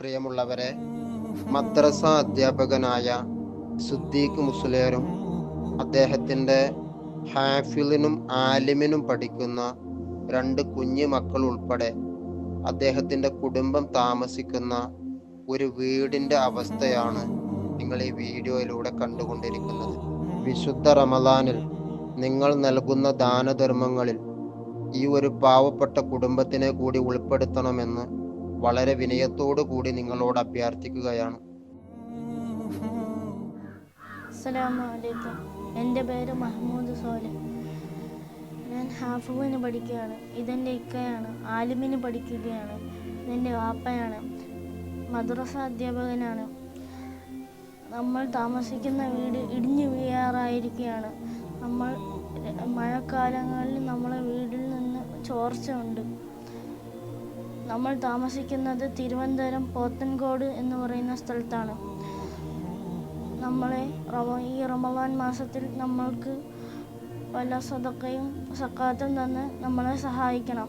പ്രിയമുള്ളവരെ മദ്രസ അധ്യാപകനായ സുദ്ദീഖ് മുസ്ലേറും അദ്ദേഹത്തിന്റെ ഹാഫിലിനും ആലിമിനും പഠിക്കുന്ന രണ്ട് കുഞ്ഞു മക്കൾ ഉൾപ്പെടെ അദ്ദേഹത്തിന്റെ കുടുംബം താമസിക്കുന്ന ഒരു വീടിന്റെ അവസ്ഥയാണ് നിങ്ങൾ ഈ വീഡിയോയിലൂടെ കണ്ടുകൊണ്ടിരിക്കുന്നത്. വിശുദ്ധ റമദാനിൽ നിങ്ങൾ നൽകുന്ന ദാനധർമ്മങ്ങളിൽ ഈ ഒരു പാവപ്പെട്ട കുടുംബത്തിനെ കൂടി ഉൾപ്പെടുത്തണമെന്ന് വളരെ വിനയത്തോടു കൂടി നിങ്ങളോട് അഭ്യർത്ഥിക്കുകയാണ്. അലൈക്കും എന്റെ പേര് മഹ്മൂദ് സോലെ. ഞാൻ ഹാഫുവിന് പഠിക്കുകയാണ്. ഇതെന്റെ ഇക്കയാണ്. ആലിമിന് പഠിക്കുകയാണ്. ഇതെന്റെ വാപ്പയാണ്. മദ്രസ അധ്യാപകനാണ്. നമ്മൾ താമസിക്കുന്ന വീട് ഇടിഞ്ഞു വീഴാറായിരിക്കുകയാണ്. നമ്മൾ മഴക്കാലങ്ങളിൽ നമ്മളെ വീടിൽ നിന്ന് ചോർച്ച ഉണ്ട് നമ്മൾ താമസിക്കുന്നത് തിരുവനന്തപുരം പോത്തൻകോട് എന്ന് പറയുന്ന സ്ഥലത്താണ്. നമ്മളെ ഈ റമദാൻ മാസത്തിൽ നമ്മൾക്ക് പല സ്വതക്കയും സക്കാത്തും തന്ന് നമ്മളെ സഹായിക്കണം.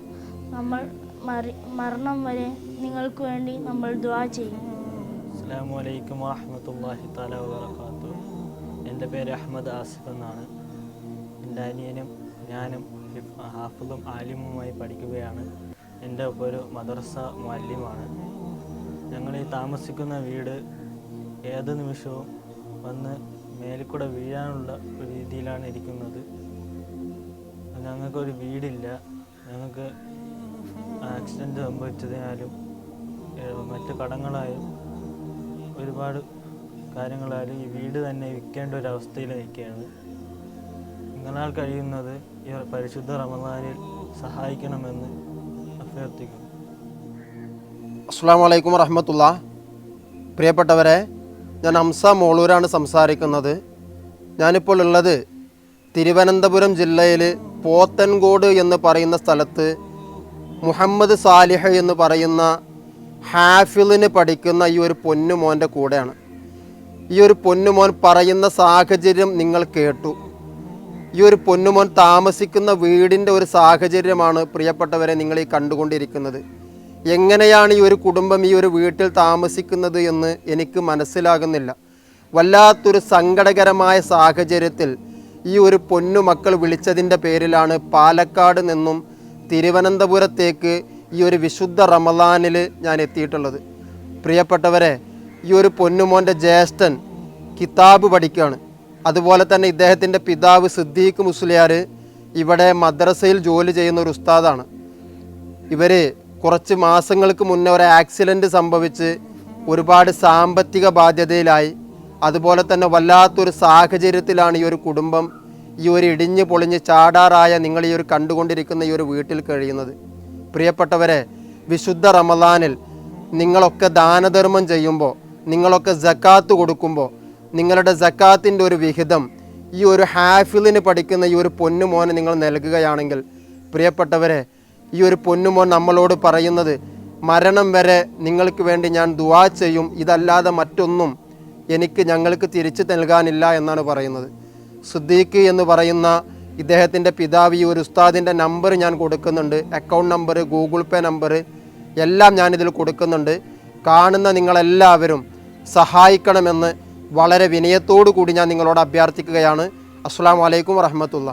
നമ്മൾ മരി മരണം വരെ നിങ്ങൾക്ക് വേണ്ടി നമ്മൾ ദ്വാ ചെയ്യും. എന്റെ പേര് അഹമ്മദ് ആസിഫ് എന്നാണ്. എന്റെ അനിയനും ഞാനും ഹാഫിദും ആലിമുമായി പഠിക്കുകയാണ്. എന്റെ ഒപ്പം ഒരു മദർസ മാലിമാണ് ഞങ്ങൾ ഈ താമസിക്കുന്ന വീട് ഏത് നിമിഷവും വന്ന് മേലിക്കൂടെ വീഴാനുള്ള രീതിയിലാണ് ഇരിക്കുന്നത്. ഞങ്ങൾക്കൊരു വീടില്ല. ഞങ്ങൾക്ക് ആക്സിഡന്റ് സംഭവിച്ചതിനാലും മറ്റു കടങ്ങളായും ഒരുപാട് കാര്യങ്ങളാലും ഈ വീട് തന്നെ വിൽക്കേണ്ട ഒരു അവസ്ഥയിൽ നിൽക്കുകയാണ് നിങ്ങളാൽ കഴിയുന്നത് ഈ പരിശുദ്ധ റമദാനിൽ സഹായിക്കണമെന്ന് അസ്സാം വലൈക്കും വറഹമത്തുള്ള. പ്രിയപ്പെട്ടവരെ ഞാൻ ഹംസ മോളൂരാണ് സംസാരിക്കുന്നത്. ഞാനിപ്പോൾ ഉള്ളത് തിരുവനന്തപുരം ജില്ലയിൽ പോത്തൻകോട് എന്ന് പറയുന്ന സ്ഥലത്ത് മുഹമ്മദ് സാലിഹ് എന്ന് പറയുന്ന ഹാഫിളിന് പഠിക്കുന്ന ഈ ഒരു പൊന്നുമോന്റെ കൂടെയാണ്. ഈ ഒരു പൊന്നുമോൻ പറയുന്ന സാഹചര്യം നിങ്ങൾ കേട്ടു. ഈ ഒരു പൊന്നുമോൻ താമസിക്കുന്ന വീടിന്റെ ഒരു സാഹചര്യമാണ് പ്രിയപ്പെട്ടവരെ നിങ്ങൾ ഈ കണ്ടുകൊണ്ടിരിക്കുന്നത്. എങ്ങനെയാണ് ഈ ഒരു കുടുംബം ഈ ഒരു വീട്ടിൽ താമസിക്കുന്നത് എന്ന് എനിക്ക് മനസ്സിലാകുന്നില്ല. വല്ലാത്തൊരു സങ്കടകരമായ സാഹചര്യത്തിൽ ഈ ഒരു പൊന്നു മക്കൾ വിളിച്ചതിന്റെ പേരിലാണ് പാലക്കാട് നിന്നും തിരുവനന്തപുരത്തേക്ക് ഈ ഒരു വിശുദ്ധ റമദാനിൽ ഞാൻ എത്തിയിട്ടുള്ളത്. പ്രിയപ്പെട്ടവരെ ഈ ഒരു പൊന്നുമോന്റെ ജ്യേഷ്ഠൻ കിതാബ് പഠിക്കുകയാണ്. അതുപോലെ തന്നെ ഇദ്ദേഹത്തിന്റെ പിതാവ് സിദ്ദീഖ് മുസ്ലിയാർ ഇവിടെ മദ്രസയിൽ ജോലി ചെയ്യുന്ന ഒരു ഉസ്താദാണ്. ഇവർ കുറച്ച് മാസങ്ങൾക്ക് മുന്നേ ഒരു ആക്സിഡന്റ് സംഭവിച്ച് ഒരുപാട് സാമ്പത്തിക ബാധ്യതയിലായി. അതുപോലെ തന്നെ വല്ലാത്തൊരു സാഹചര്യത്തിലാണ് ഈ ഒരു കുടുംബം ഈ ഒരു ഇടിഞ്ഞു പൊളിഞ്ഞ് ചാടാറായ നിങ്ങൾ ഈ ഒരു കണ്ടുകൊണ്ടിരിക്കുന്ന ഈ ഒരു വീട്ടിൽ കഴിയുന്നത്. പ്രിയപ്പെട്ടവരെ വിശുദ്ധ റമദാനിൽ നിങ്ങളൊക്കെ ദാനധർമ്മം ചെയ്യുമ്പോൾ നിങ്ങളൊക്കെ ജക്കാത്ത് കൊടുക്കുമ്പോൾ നിങ്ങളുടെ ജക്കാത്തിന്റെ ഒരു വിഹിതം ഈ ഒരു ഹാഫിലിന് പഠിക്കുന്ന ഈ ഒരു പൊന്നുമോനെ നിങ്ങൾ നൽകുകയാണെങ്കിൽ പ്രിയപ്പെട്ടവരെ ഈ ഒരു പൊന്നുമോൻ നമ്മളോട് പറയുന്നത് മരണം വരെ നിങ്ങൾക്ക് വേണ്ടി ഞാൻ ദുവാ ചെയ്യും ഇതല്ലാതെ മറ്റൊന്നും എനിക്ക് ഞങ്ങൾക്ക് തിരിച്ചു നൽകാനില്ല എന്നാണ് പറയുന്നത്. സുദ്ദീഖ് എന്ന് പറയുന്ന ഇദ്ദേഹത്തിന്റെ പിതാവ് ഈ ഒരു ഉസ്താദിന്റെ നമ്പർ ഞാൻ കൊടുക്കുന്നുണ്ട് account number Google Pay number എല്ലാം ഞാനിതിൽ കൊടുക്കുന്നുണ്ട്. കാണുന്ന നിങ്ങളെല്ലാവരും സഹായിക്കണമെന്ന് വളരെ വിനയത്തോടു കൂടി ഞാൻ നിങ്ങളോട് അഭ്യർത്ഥിക്കുകയാണ്. അസ്സാം വലൈക്കും വറഹമത്തുള്ള